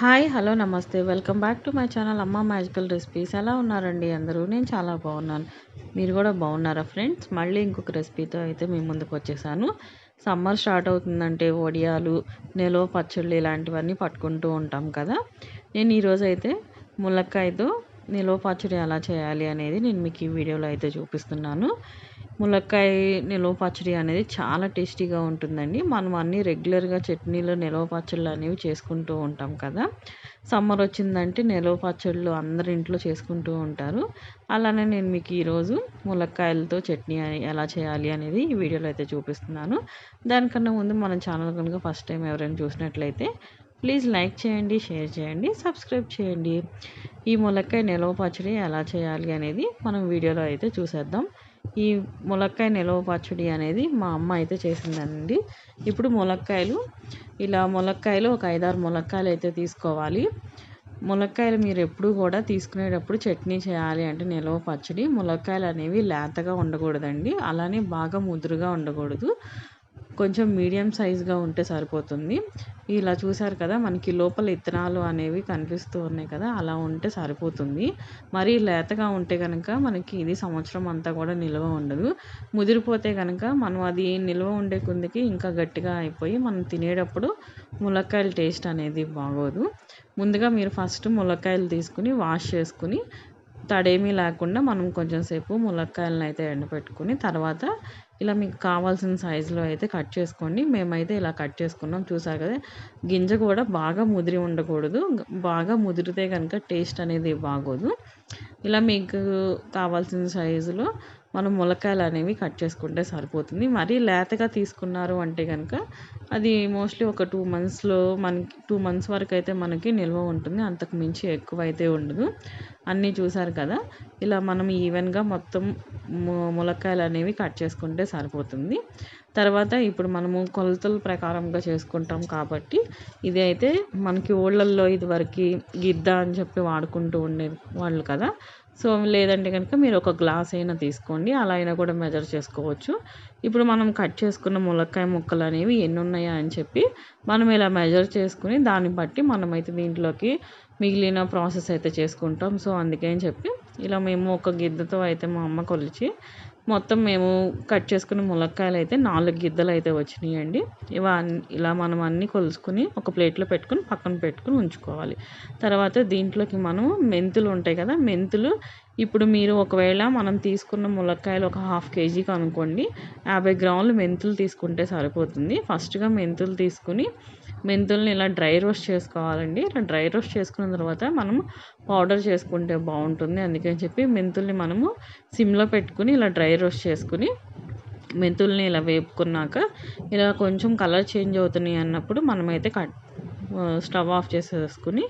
Hi hello నమస్తే. Welcome back to my channel Amma magical recipes. ఎలా ఉన్నారండి అందరూ? నేను చాలా బాగున్నాను. మీరు కూడా బాగున్నారా ఫ్రెండ్స్? మళ్ళీ ఇంకొక రెసిపీతో అయితే మీ ముందుకు వచ్చేసాను. సమ్మర్ స్టార్ట్ అవుతుందంటే వడియాలు నిలవ పచ్చళ్ళు ఇలాంటివన్నీ పట్టుకుంటూ ఉంటాం కదా. నేను ఈరోజు అయితే ములక్కాయతో నిలవ పచ్చడి ఎలా చేయాలి అనేది నేను మీకు ఈ వీడియోలో అయితే చూపిస్తున్నాను. ములక్కాయ నిలవ పచ్చడి అనేది చాలా టేస్టీగా ఉంటుందండి. మనం అన్నీ రెగ్యులర్గా చట్నీలు నిలవ పచ్చళ్ళు అనేవి చేసుకుంటూ ఉంటాం కదా. సమ్మర్ వచ్చిందంటే నిలవ పచ్చళ్ళు అందరి ఇంట్లో చేసుకుంటూ ఉంటారు. అలానే నేను మీకు ఈరోజు ములక్కాయలతో చట్నీ ఎలా చేయాలి అనేది ఈ వీడియోలో అయితే చూపిస్తున్నాను. దానికన్నా ముందు మన ఛానల్ కనుక ఫస్ట్ టైం ఎవరైనా చూసినట్లయితే ప్లీజ్ లైక్ చేయండి షేర్ చేయండి సబ్స్క్రైబ్ చేయండి. ఈ ములక్కాయ నిలవ పచ్చడి ఎలా చేయాలి అనేది మనం వీడియోలో అయితే చూసేద్దాం. ఈ ములక్కాయ నిలవ పచ్చడి అనేది మా అమ్మ అయితే చేసిందండి. ఇప్పుడు ములక్కాయలు ఇలా ములక్కాయలు ఒక ఐదారు ములక్కాయలు అయితే తీసుకోవాలి. ములక్కాయలు మీరు ఎప్పుడు కూడా తీసుకునేటప్పుడు చట్నీ చేయాలి అంటే నిలవ పచ్చడి. ములక్కాయలు అనేవి లేతగా ఉండకూడదండి. అలానే బాగా ముదురుగా ఉండకూడదు. కొంచెం మీడియం సైజ్గా ఉంటే సరిపోతుంది. ఇలా చూసారు కదా మనకి లోపల ఇత్తనాలు అనేవి కనిపిస్తూ ఉన్నాయి కదా అలా ఉంటే సరిపోతుంది. మరి లేతగా ఉంటే కనుక మనకి ఇది సంవత్సరం అంతా కూడా నిల్వ ఉండదు. ముదిరిపోతే కనుక మనం అది నిల్వ ఉండే కొందికి ఇంకా గట్టిగా అయిపోయి మనం తినేటప్పుడు ములక్కాయల టేస్ట్ అనేది బాగోదు. ముందుగా మీరు ఫస్ట్ ములక్కాయలు తీసుకుని వాష్ చేసుకుని తడేమీ లేకుండా మనం కొంచెం సేపు ములక్కాయలను అయితే ఎండబెట్టుకుని తర్వాత ఇలా మీకు కావాల్సిన సైజులో అయితే కట్ చేసుకోండి. మేమైతే ఇలా కట్ చేసుకున్నాం. చూసారు కదా? గింజ కూడా బాగా ముదిరి ఉండకూడదు. బాగా ముదిరితే కనుక టేస్ట్ అనేది బాగోదు. ఇలా మీకు కావాల్సిన సైజులో మనం ములక్కాయలు అనేవి కట్ చేసుకుంటే సరిపోతుంది. మరీ లేతగా తీసుకున్నారు అంటే కనుక అది మోస్ట్లీ ఒక టూ మంత్స్లో మనకి టూ మంత్స్ వరకు అయితే మనకి నిల్వ ఉంటుంది. అంతకు మించి ఎక్కువ అయితే ఉండదు. అన్నీ చూసారు కదా? ఇలా మనం ఈవెన్గా మొత్తం ములక్కాయలు అనేవి కట్ చేసుకుంటే సరిపోతుంది. తర్వాత ఇప్పుడు మనము కొలతల ప్రకారంగా చేసుకుంటాం కాబట్టి ఇది అయితే మనకి ఊళ్ళల్లో ఇదివరకు గిద్ద అని చెప్పి వాడుకుంటూ ఉండే వాళ్ళు కదా? సో లేదంటే కనుక మీరు ఒక గ్లాస్ అయినా తీసుకోండి. అలా అయినా కూడా మెజర్ చేసుకోవచ్చు. ఇప్పుడు మనం కట్ చేసుకున్న ములక్కాయ ముక్కలు అనేవి ఎన్ని ఉన్నాయా అని చెప్పి మనం ఇలా మెజర్ చేసుకుని దాన్ని బట్టి మనమైతే దీంట్లోకి మిగిలిన ప్రాసెస్ అయితే చేసుకుంటాం. సో అందుకని చెప్పి ఇలా మేము ఒక గిద్దతో అయితే మా అమ్మ కొలిచి మొత్తం మేము కట్ చేసుకున్న ములక్కాయలు అయితే నాలుగు గిద్దలు అయితే వచ్చినాయండి. ఇవా ఇలా మనం అన్నీ కొలుసుకుని ఒక ప్లేట్లో పెట్టుకుని పక్కన పెట్టుకుని ఉంచుకోవాలి. తర్వాత దీంట్లోకి మనం మెంతులు ఉంటాయి కదా మెంతులు ఇప్పుడు మీరు ఒకవేళ మనం తీసుకున్న ములక్కాయలు ఒక హాఫ్ కేజీకి అనుకోండి యాభై గ్రాములు మెంతులు తీసుకుంటే సరిపోతుంది. ఫస్ట్గా మెంతులు తీసుకుని మెంతుల్ని ఇలా డ్రై రోస్ట్ చేసుకోవాలండి. ఇలా డ్రై రోస్ట్ చేసుకున్న తర్వాత మనం పౌడర్ చేసుకుంటే బాగుంటుంది. అందుకని చెప్పి మెంతుల్ని మనము సిమ్లో పెట్టుకుని ఇలా డ్రై రోస్ట్ చేసుకుని మెంతుల్ని ఇలా వేపుకున్నాక ఇలా కొంచెం కలర్ చేంజ్ అవుతున్నాయి అన్నప్పుడు మనమైతే కట్ స్టవ్ ఆఫ్ చేసేసుకుని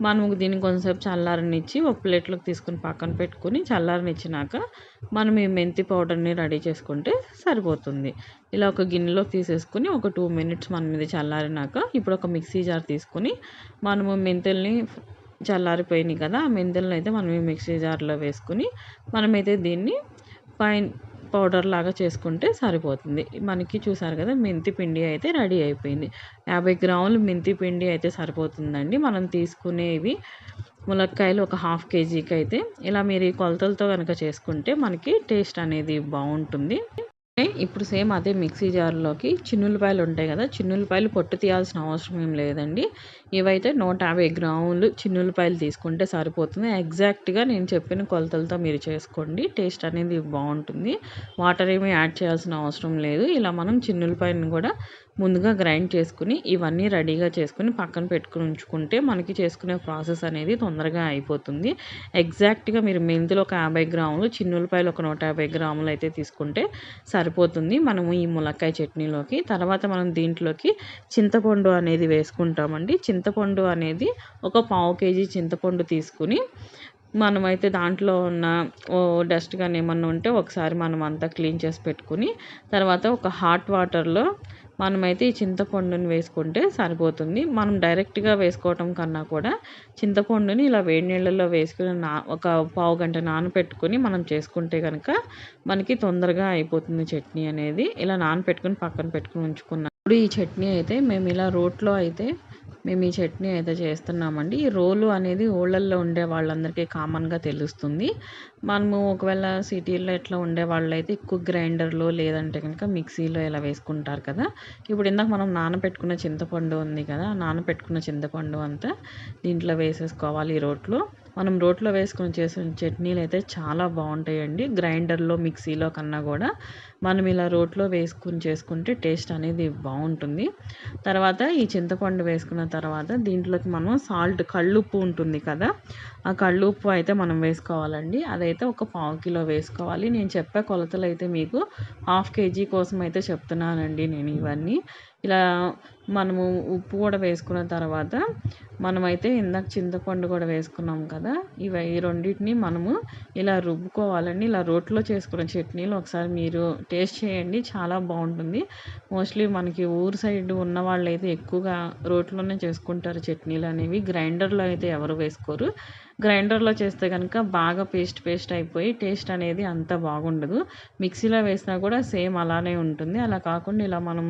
మనం దీన్ని కొంచెంసేపు చల్లారనిచ్చి ఒక ప్లేట్లోకి తీసుకుని పక్కన పెట్టుకుని చల్లారనిచ్చినాక మనం ఈ మెంతి పౌడర్ని రెడీ చేసుకుంటే సరిపోతుంది. ఇలా ఒక గిన్నెలోకి తీసేసుకుని ఒక టూ మినిట్స్ మనం ఇది చల్లారినాక ఇప్పుడు ఒక మిక్సీ జార్ తీసుకుని మనము మెంతుల్ని చల్లారిపోయినాయి కదా ఆ మెంతులను అయితే మనం ఈ మిక్సీ జార్లో వేసుకుని మనమైతే దీన్ని పైన పౌడర్ లాగా చేసుకుంటే సరిపోతుంది. మనకి చూసారు కదా మెంతి పిండి అయితే రెడీ అయిపోయింది. యాభై గ్రాములు మెంతి పిండి అయితే సరిపోతుందండి. మనం తీసుకునేవి ములక్కాయలు ఒక హాఫ్ కేజీకి అయితే. ఇలా మీరు ఈ కొలతలతో కనుక చేసుకుంటే మనకి టేస్ట్ అనేది బాగుంటుంది. ఇప్పుడు సేమ్ అదే మిక్సీ జార్లోకి చిన్నులపాయలు ఉంటాయి కదా చిన్నులపాయలు పొట్టు తీయాల్సిన అవసరం ఏం లేదండి. ఇవైతే నూట యాభై గ్రాములు చిన్నులపాయలు తీసుకుంటే సరిపోతుంది. ఎగ్జాక్ట్గా నేను చెప్పిన కొలతలతో మీరు చేసుకోండి. టేస్ట్ అనేది బాగుంటుంది. వాటర్ ఏమీ యాడ్ చేయాల్సిన అవసరం లేదు. ఇలా మనం చిన్నులపాయలను కూడా ముందుగా గ్రైండ్ చేసుకుని ఇవన్నీ రెడీగా చేసుకుని పక్కన పెట్టుకుని ఉంచుకుంటే మనకి చేసుకునే ప్రాసెస్ అనేది తొందరగా అయిపోతుంది. ఎగ్జాక్ట్గా మీరు మెంతులు ఒక యాభై గ్రాములు చిన్నులపాయలు ఒక నూట యాభై గ్రాములు అయితే తీసుకుంటే సరిపోతుంది. మనము ఈ ములక్కాయ చట్నీలోకి తర్వాత మనం దీంట్లోకి చింతపండు అనేది వేసుకుంటామండి. చింత చింతపండు అనేది ఒక పావు కేజీ చింతపండు తీసుకుని మనమైతే దాంట్లో ఉన్న ఓ డస్ట్ కానీ ఏమన్నా ఉంటే ఒకసారి మనం అంతా క్లీన్ చేసి పెట్టుకుని తర్వాత ఒక హాట్ వాటర్లో మనమైతే ఈ చింతపండుని వేసుకుంటే సరిపోతుంది. మనం డైరెక్ట్గా వేసుకోవటం కన్నా కూడా చింతపండుని ఇలా వేడి నీళ్ళల్లో వేసుకుని నా ఒక పావు గంట నానపెట్టుకుని మనం చేసుకుంటే కనుక మనకి తొందరగా అయిపోతుంది చట్నీ అనేది. ఇలా నానపెట్టుకుని పక్కన పెట్టుకుని ఉంచుకున్నాం. ఇప్పుడు ఈ చట్నీ అయితే మేము ఇలా రోట్లో అయితే మేము ఈ చట్నీ అయితే చేస్తున్నామండి. ఈ రోలు అనేది ఊళ్ళల్లో ఉండే వాళ్ళందరికీ కామన్గా తెలుస్తుంది. మనము ఒకవేళ సిటీల్లో ఎట్లా ఉండే వాళ్ళైతే ఎక్కువ గ్రైండర్లో లేదంటే కనుక మిక్సీలో ఇలా వేసుకుంటారు కదా. ఇప్పుడు ఇందాక మనం నానబెట్టుకున్న చింతపండు ఉంది కదా నానబెట్టుకున్న చింతపండు అంతా దీంట్లో వేసేసుకోవాలి ఈ రోట్లో. మనం రోట్లో వేసుకొని చేసిన చట్నీలు అయితే చాలా బాగుంటాయండి. గ్రైండర్లో మిక్సీలో కన్నా కూడా మనం ఇలా రోట్లో వేసుకుని చేసుకుంటే టేస్ట్ అనేది బాగుంటుంది. తర్వాత ఈ చింతపండు వేసుకున్న తర్వాత దీంట్లోకి మనం సాల్ట్ కళ్ళుప్పు ఉంటుంది కదా ఆ కళ్ళుప్పు అయితే మనం వేసుకోవాలండి. అదైతే ఒక పావు కిలో వేసుకోవాలి. నేను చెప్పే కొలతలు అయితే మీకు హాఫ్ కేజీ కోసం అయితే చెప్తున్నానండి నేను ఇవన్నీ. ఇలా మనము ఉప్పు కూడా వేసుకున్న తర్వాత మనమైతే ఇందాక చింతపండు కూడా వేసుకున్నాం కదా ఇవి ఈ రెండింటిని మనము ఇలా రుబ్బుకోవాలండి. ఇలా రోట్లో చేసుకున్న చట్నీలు ఒకసారి మీరు టేస్ట్ చేయండి చాలా బాగుంటుంది. మోస్ట్లీ మనకి ఊరు సైడ్ ఉన్న వాళ్ళు అయితే ఎక్కువగా రోట్లోనే చేసుకుంటారు చట్నీలు అనేవి. గ్రైండర్లో అయితే ఎవరు వేసుకోరు. గ్రైండర్లో చేస్తే కనుక బాగా పేస్ట్ పేస్ట్ అయిపోయి టేస్ట్ అనేది అంత బాగుండదు. మిక్సీలో వేసినా కూడా సేమ్ అలానే ఉంటుంది. అలా కాకుండా ఇలా మనం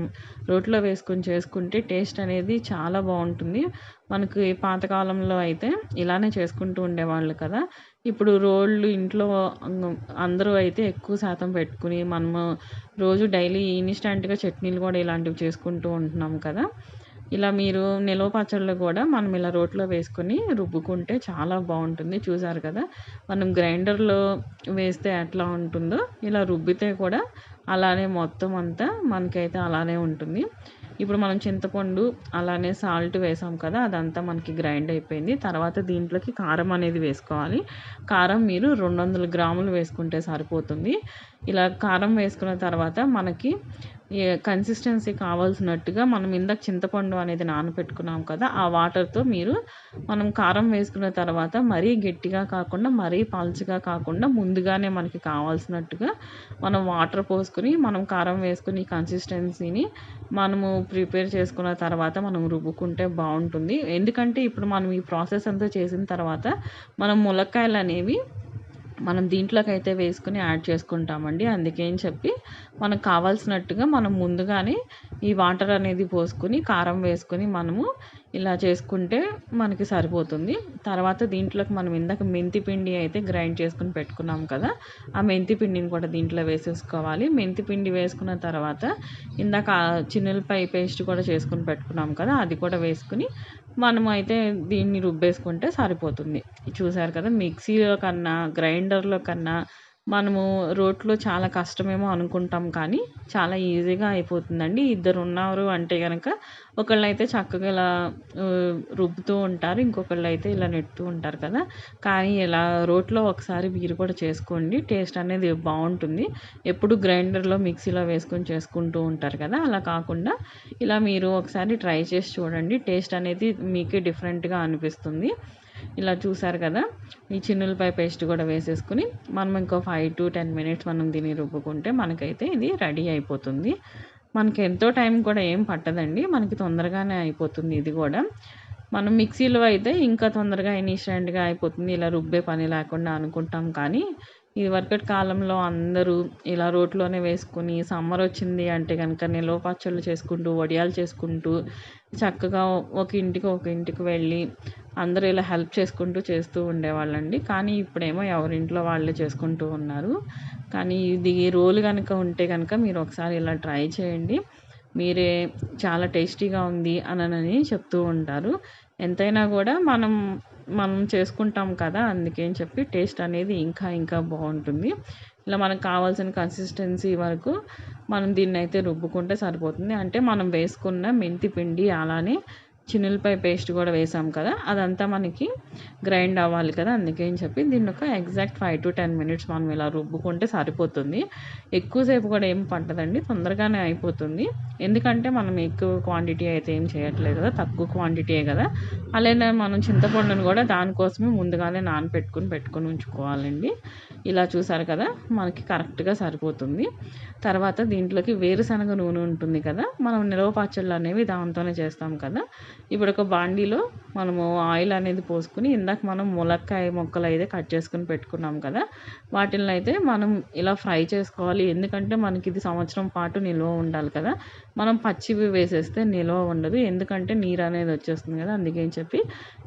రోట్లో వేసుకొని చేసుకుంటే టేస్ట్ అనేది చాలా బాగుంటుంది. మనకి పాతకాలంలో అయితే ఇలానే చేసుకుంటూ ఉండేవాళ్ళు కదా. ఇప్పుడు రోళ్ళు ఇంట్లో అందరూ అయితే ఎక్కువ శాతం పెట్టుకుని మనము రోజు డైలీ ఇన్స్టెంట్గా చట్నీలు కూడా ఇలాంటివి చేసుకుంటూ ఉంటున్నాం కదా. ఇలా మీరు నిలవ పచ్చళ్ళు కూడా మనం ఇలా రోట్లో వేసుకొని రుబ్బుకుంటే చాలా బాగుంటుంది. చూసారు కదా? మనం గ్రైండర్లో వేస్తే ఎట్లా ఉంటుందో ఇలా రుబ్బితే కూడా అలానే మొత్తం అంతా మనకైతే అలానే ఉంటుంది. ఇప్పుడు మనం చింతపండు అలానే సాల్ట్ వేసాం కదా అదంతా మనకి గ్రైండ్ అయిపోయింది. తర్వాత దీంట్లోకి కారం అనేది వేసుకోవాలి. కారం మీరు రెండు వందల గ్రాములు వేసుకుంటే సరిపోతుంది. ఇలా కారం వేసుకున్న తర్వాత మనకి కన్సిస్టెన్సీ కావాల్సినట్టుగా మనం ఇందాక చింతపండు అనేది నానబెట్టుకున్నాం కదా ఆ వాటర్తో మీరు మనం కారం వేసుకున్న తర్వాత మరీ గట్టిగా కాకుండా మరీ పల్చగా కాకుండా ముందుగానే మనకి కావాల్సినట్టుగా మనం వాటర్ పోసుకొని మనం కారం వేసుకుని కన్సిస్టెన్సీని మనము ప్రిపేర్ చేసుకున్న తర్వాత మనం రుబ్బుకుంటే బాగుంటుంది. ఎందుకంటే ఇప్పుడు మనం ఈ ప్రాసెస్ అంతా చేసిన తర్వాత మనం ములక్కాయలు అనేవి మనం దీంట్లోకి అయితే వేసుకుని యాడ్ చేసుకుంటామండి. అందుకని చెప్పి మనకు కావాల్సినట్టుగా మనం ముందుగానే ఈ వాటర్ అనేది పోసుకొని కారం వేసుకుని మనము ఇలా చేసుకుంటే మనకి సరిపోతుంది. తర్వాత దీంట్లోకి మనం ఇందాక మెంతి పిండి అయితే గ్రైండ్ చేసుకుని పెట్టుకున్నాం కదా ఆ మెంతి పిండిని కూడా దీంట్లో వేసేసుకోవాలి. మెంతి పిండి వేసుకున్న తర్వాత ఇందాక చిన్నలపై పేస్ట్ కూడా చేసుకుని పెట్టుకున్నాం కదా అది కూడా వేసుకుని మనం అయితే దీన్ని రుబ్బేసుకుంటే సరిపోతుంది. చూసారు కదా మిక్సీలో కన్నా గ్రైండర్లో కన్నా మనము రోట్లో చాలా కష్టమేమో అనుకుంటాం కానీ చాలా ఈజీగా అయిపోతుందండి. ఇద్దరు ఉన్నారు అంటే కనుక ఒకళ్ళైతే చక్కగా ఇలా రుబ్బుతూ ఉంటారు ఇంకొకళ్ళు అయితే ఇలా నెడుతూ ఉంటారు కదా. కానీ ఇలా రోట్లో ఒకసారి మీరు కూడా చేసుకోండి టేస్ట్ అనేది బాగుంటుంది. ఎప్పుడు గ్రైండర్లో మిక్సీలో వేసుకొని చేసుకుంటూ ఉంటారు కదా. అలా కాకుండా ఇలా మీరు ఒకసారి ట్రై చేసి చూడండి టేస్ట్ అనేది మీకే డిఫరెంట్గా అనిపిస్తుంది. ఇలా చూసారు కదా? ఈ చిన్నులపై పేస్ట్ కూడా వేసేసుకుని మనం ఇంకో ఫైవ్ టు టెన్ మినిట్స్ మనం దీన్ని రుబ్బుకుంటే మనకైతే ఇది రెడీ అయిపోతుంది. మనకి ఎంతో టైం కూడా ఏం పట్టదండి. మనకి తొందరగానే అయిపోతుంది ఇది కూడా. మనం మిక్సీలో అయితే ఇంకా తొందరగా ఇన్స్టెంట్గా అయిపోతుంది. ఇలా రుబ్బే పని లేకుండా అనుకుంటాం కానీ ఇది వరకటి కాలంలో అందరూ ఇలా రోట్లోనే వేసుకుని సమ్మర్ వచ్చింది అంటే కనుక నిల్వ పచ్చళ్ళు చేసుకుంటూ వడియాలు చేసుకుంటూ చక్కగా ఒక ఇంటికి ఒక ఇంటికి వెళ్ళి అందరూ ఇలా హెల్ప్ చేసుకుంటూ చేస్తూ ఉండేవాళ్ళండి. కానీ ఇప్పుడేమో ఎవరింట్లో వాళ్ళే చేసుకుంటూ ఉన్నారు. కానీ ఇది రోలు కనుక ఉంటే కనుక మీరు ఒకసారి ఇలా ట్రై చేయండి. మీరే చాలా టేస్టీగా ఉంది అనని చెప్తూ ఉంటారు. ఎంతైనా కూడా మనం మనం చేసుకుంటాం కదా అందుకని చెప్పి టేస్ట్ అనేది ఇంకా ఇంకా బాగుంటుంది. ఇలా మనకు కావాల్సిన కన్సిస్టెన్సీ వరకు మనం దీన్ని అయితే రుబ్బుకుంటే సరిపోతుంది. అంటే మనం వేసుకున్న మెంతి పిండి అలానే చిన్నులపై పేస్ట్ కూడా వేసాం కదా అదంతా మనకి గ్రైండ్ అవ్వాలి కదా అందుకని చెప్పి దీన్ని ఒక exact five to ten minutes మనం ఇలా రుబ్బుకుంటే సరిపోతుంది. ఎక్కువసేపు కూడా ఏం పట్టదండి తొందరగానే అయిపోతుంది. ఎందుకంటే మనం ఎక్కువ క్వాంటిటీ అయితే ఏం చేయట్లేదు కదా తక్కువ క్వాంటిటీయే కదా. అలానే మనం చింతపండును కూడా దానికోసమే ముందుగానే నానపెట్టుకుని పెట్టుకొని ఉంచుకోవాలండి. ఇలా చూసారు కదా మనకి కరెక్ట్గా సరిపోతుంది. తర్వాత దీంట్లోకి వేరుశనగ నూనె ఉంటుంది కదా మనం నిలవ పచ్చళ్ళు అనేవి దాంతోనే చేస్తాం కదా. ఇప్పుడు ఒక బాండీలో మనము ఆయిల్ అనేది పోసుకుని ఇందాక మనం ములక్కాయ ముక్కలు అయితే కట్ చేసుకుని పెట్టుకున్నాం కదా వాటిని అయితే మనం ఇలా ఫ్రై చేసుకోవాలి. ఎందుకంటే మనకి ఇది సంవత్సరం పాటు నిల్వ ఉండాలి కదా. మనం పచ్చివి వేసేస్తే నిల్వ ఉండదు. ఎందుకంటే నీరు అనేది వచ్చేస్తుంది కదా అందుకని చెప్పి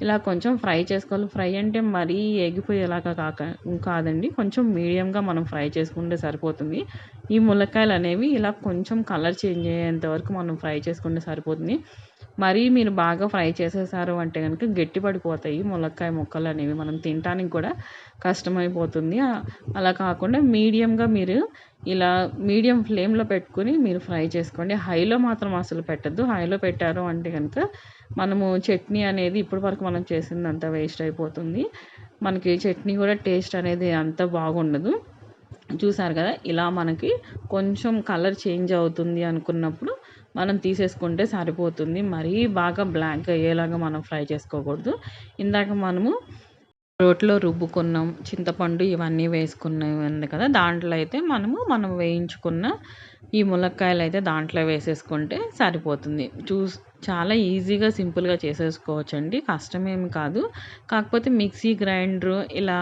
ఇలా కొంచెం ఫ్రై చేసుకోవాలి. ఫ్రై అంటే మరీ ఎగిపోయేలాగా కాక కాదండి. కొంచెం మీడియంగా మనం ఫ్రై చేసుకుంటే సరిపోతుంది. ఈ ములక్కాయలు అనేవి ఇలా కొంచెం కలర్ చేంజ్ అయ్యేంత వరకు మనం ఫ్రై చేసుకుంటే సరిపోతుంది. మరీ మీరు బాగా ఫ్రై చేసేసారు అంటే కనుక గట్టి పడిపోతాయి ములక్కాయ ముక్కలు అనేవి మనం తినడానికి కూడా కష్టమైపోతుంది. అలా కాకుండా మీడియంగా మీరు ఇలా మీడియం ఫ్లేమ్లో పెట్టుకుని మీరు ఫ్రై చేసుకోండి. హైలో మాత్రం అసలు పెట్టద్దు. హైలో పెట్టారు అంటే కనుక మనము చట్నీ అనేది ఇప్పటి వరకు మనం చేసిందంతా వేస్ట్ అయిపోతుంది. మనకి చట్నీ కూడా టేస్ట్ అనేది అంత బాగుండదు. చూసారు కదా ఇలా మనకి కొంచెం కలర్ చేంజ్ అవుతుంది అనుకున్నప్పుడు మనం తీసేసుకుంటే సరిపోతుంది. మరీ బాగా బ్లాక్ అయ్యేలాగా మనం ఫ్రై చేసుకోకూడదు. ఇందాక మనము రోట్లో రుబ్బుకున్నాం చింతపండు ఇవన్నీ వేసుకున్నవి కదా దాంట్లో అయితే మనము మనం వేయించుకున్న ఈ ములక్కాయలు అయితే దాంట్లో వేసేసుకుంటే సరిపోతుంది. చూస్ చాలా ఈజీగా సింపుల్గా చేసేసుకోవచ్చండి. కష్టమేమి కాదు. కాకపోతే మిక్సీ గ్రైండర్ ఇలా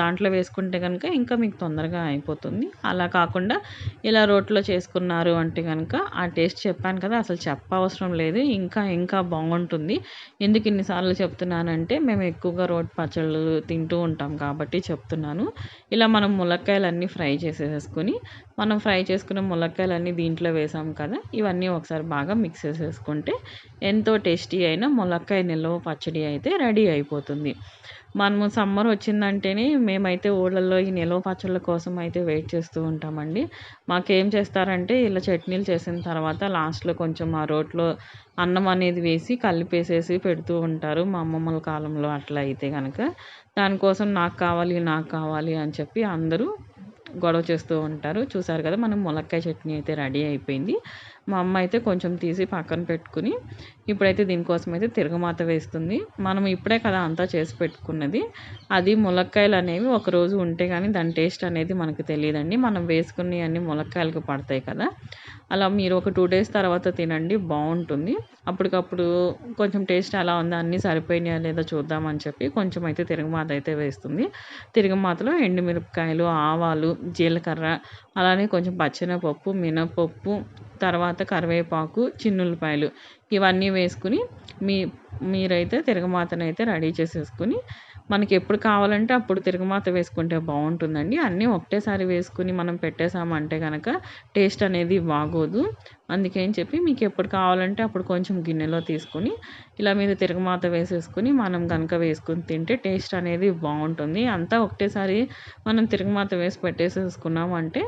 దాంట్లో వేసుకుంటే కనుక ఇంకా మీకు తొందరగా అయిపోతుంది. అలా కాకుండా ఇలా రోట్లో చేసుకున్నారు అంటే కనుక ఆ టేస్ట్ చెప్పాను కదా అసలు చెప్పవసరం లేదు. ఇంకా ఇంకా బాగుంటుంది. ఎందుకు ఇన్నిసార్లు చెప్తున్నానంటే మేము ఎక్కువగా రోట్ పచ్చళ్ళు తింటూ ఉంటాం కాబట్టి చెప్తున్నాను. ఇలా మనం ములక్కాయలు అన్నీ ఫ్రై చేసేసుకొని మనం ఫ్రై చేసుకున్న ములక్కాయలన్నీ దీంట్లో వేసాం కదా ఇవన్నీ ఒకసారి బాగా మిక్స్ చేసేసుకుంటే ఎంతో టేస్టీ అయిన ములక్కాయ నిల్వ పచ్చడి అయితే రెడీ అయిపోతుంది. మనము సమ్మర్ వచ్చిందంటేనే మేమైతే ఊళ్ళల్లో ఈ నిల్వ పచ్చళ్ళ కోసం అయితే వెయిట్ చేస్తూ ఉంటామండి. మాకేం చేస్తారంటే ఇలా చట్నీలు చేసిన తర్వాత లాస్ట్లో కొంచెం ఆ రోట్లో అన్నం అనేది వేసి కలిపేసేసి పెడుతూ ఉంటారు మా అమ్మమ్మల కాలంలో అట్లా అయితే కనుక దానికోసం నాకు కావాలి నాకు కావాలి అని చెప్పి అందరూ గొడవ చేస్తూ ఉంటారు. చూసారు కదా మనం ములక్కాయ చట్నీ అయితే రెడీ అయిపోయింది. మా అమ్మ అయితే కొంచెం తీసి పక్కన పెట్టుకుని ఇప్పుడైతే దీనికోసం అయితే తిరగమాత వేస్తుంది. మనం ఇప్పుడే కదా అంతా చేసి పెట్టుకున్నది. అది ములక్కాయలు అనేవి ఒకరోజు ఉంటే కానీ దాని టేస్ట్ అనేది మనకు తెలియదండి. మనం వేసుకుని అన్ని ములక్కాయలకు పడతాయి కదా. అలా మీరు ఒక టూ డేస్ తర్వాత తినండి బాగుంటుంది. అప్పటికప్పుడు కొంచెం టేస్ట్ ఎలా ఉందో అన్నీ సరిపోయినాయా లేదా చూద్దామని చెప్పి కొంచెం అయితే తిరగమాత అయితే వేస్తుంది. తిరగమాతలో ఎండుమిరపకాయలు ఆవాలు జీలకర్ర అలానే కొంచెం పచ్చెనపప్పు మినపప్పు తర్వాత కరివేపాకు చిన్నులపాయలు ఇవన్నీ వేసుకుని మీ మీరైతే తిరగమాతనైతే రెడీ చేసేసుకుని మనకి ఎప్పుడు కావాలంటే అప్పుడు తిరగమాత వేసుకుంటే బాగుంటుందండి. అన్నీ ఒకటేసారి వేసుకుని మనం పెట్టేసామంటే కనుక టేస్ట్ అనేది బాగోదు. అందుకని చెప్పి మీకు ఎప్పుడు కావాలంటే అప్పుడు కొంచెం గిన్నెలో తీసుకొని ఇలా మీద తిరగమాత వేసేసుకుని మనం కనుక వేసుకుని తింటే టేస్ట్ అనేది బాగుంటుంది. అంతా ఒకటేసారి మనం తిరగమాత వేసి పెట్టేసేసుకున్నామంటే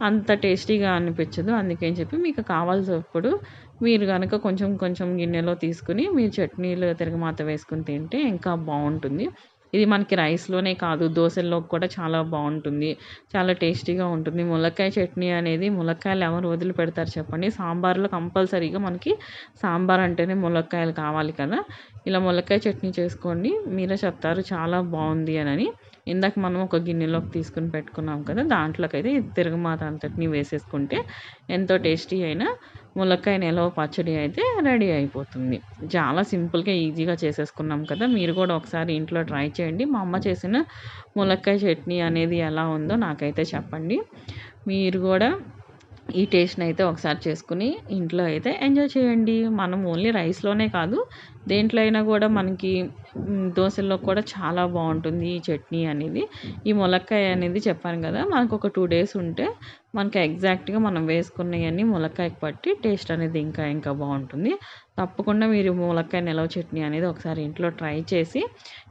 అంత టేస్టీగా అనిపించదు. అందుకని చెప్పి మీకు కావాల్సినప్పుడు మీరు కనుక కొంచెం కొంచెం గిన్నెలో తీసుకుని మీరు చట్నీలు తిరగమాత వేసుకుని తింటే ఇంకా బాగుంటుంది. ఇది మనకి రైస్లోనే కాదు దోశల్లో కూడా చాలా బాగుంటుంది. చాలా టేస్టీగా ఉంటుంది. ములక్కాయ చట్నీ అనేది ములక్కాయలు ఎవరు వదిలిపెడతారు చెప్పండి. సాంబార్లో కంపల్సరీగా మనకి సాంబార్ అంటేనే ములక్కాయలు కావాలి కదా. ఇలా ములక్కాయ చట్నీ చేసుకోండి. మీరే చెప్తారు చాలా బాగుంది అని. ఇందాక మనం ఒక గిన్నెలోకి తీసుకుని పెట్టుకున్నాం కదా దాంట్లోకి అయితే తిరగమాత అంతటిని వేసేసుకుంటే ఎంతో టేస్టీ అయిన ములక్కాయ నిలవ పచ్చడి అయితే రెడీ అయిపోతుంది. చాలా సింపుల్గా ఈజీగా చేసేసుకున్నాం కదా మీరు కూడా ఒకసారి ఇంట్లో ట్రై చేయండి. మా అమ్మ చేసిన ములక్కాయ చట్నీ అనేది ఎలా ఉందో నాకైతే చెప్పండి. మీరు కూడా ఈ టేస్ట్ని అయితే ఒకసారి చేసుకుని ఇంట్లో అయితే ఎంజాయ్ చేయండి. మనం ఓన్లీ రైస్లోనే కాదు దేంట్లో అయినా కూడా మనకి దోశల్లో కూడా చాలా బాగుంటుంది ఈ చట్నీ అనేది. ఈ ములక్కాయ అనేది చెప్పాను కదా మనకు ఒక టూ డేస్ ఉంటే మనకి ఎగ్జాక్ట్గా మనం వేసుకున్నవన్నీ ములక్కాయకి పట్టి టేస్ట్ అనేది ఇంకా ఇంకా బాగుంటుంది. తప్పకుండా మీరు ములక్కాయ నిలవ చట్నీ అనేది ఒకసారి ఇంట్లో ట్రై చేసి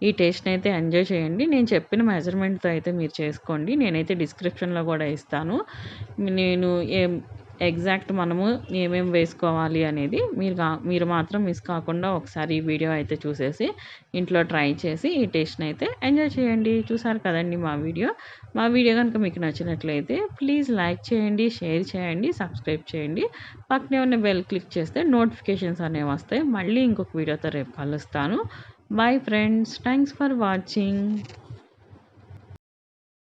ఈ టేస్ట్ని అయితే ఎంజాయ్ చేయండి. నేను చెప్పిన మెజర్మెంట్తో అయితే మీరు చేసుకోండి. నేనైతే డిస్క్రిప్షన్లో కూడా ఇస్తాను. నేను ఏ ఎగ్జాక్ట్ మనము ఏమేమి వేసుకోవాలి అనేది మీరు మీరు మాత్రం మిస్ కాకుండా ఒకసారి ఈ వీడియో అయితే చూసేసి ఇంట్లో ట్రై చేసి ఈ టేస్ట్ని అయితే ఎంజాయ్ చేయండి. చూసారు కదండి మా వీడియో? మా వీడియో కనుక మీకు నచ్చినట్లయితే ప్లీజ్ లైక్ చేయండి షేర్ చేయండి సబ్స్క్రైబ్ చేయండి. పక్కనే ఉన్న బెల్ క్లిక్ చేస్తే నోటిఫికేషన్స్ అనేవి వస్తాయి. మళ్ళీ ఇంకొక వీడియోతో రేపు కలుస్తాను. Bye friends. Thanks for watching.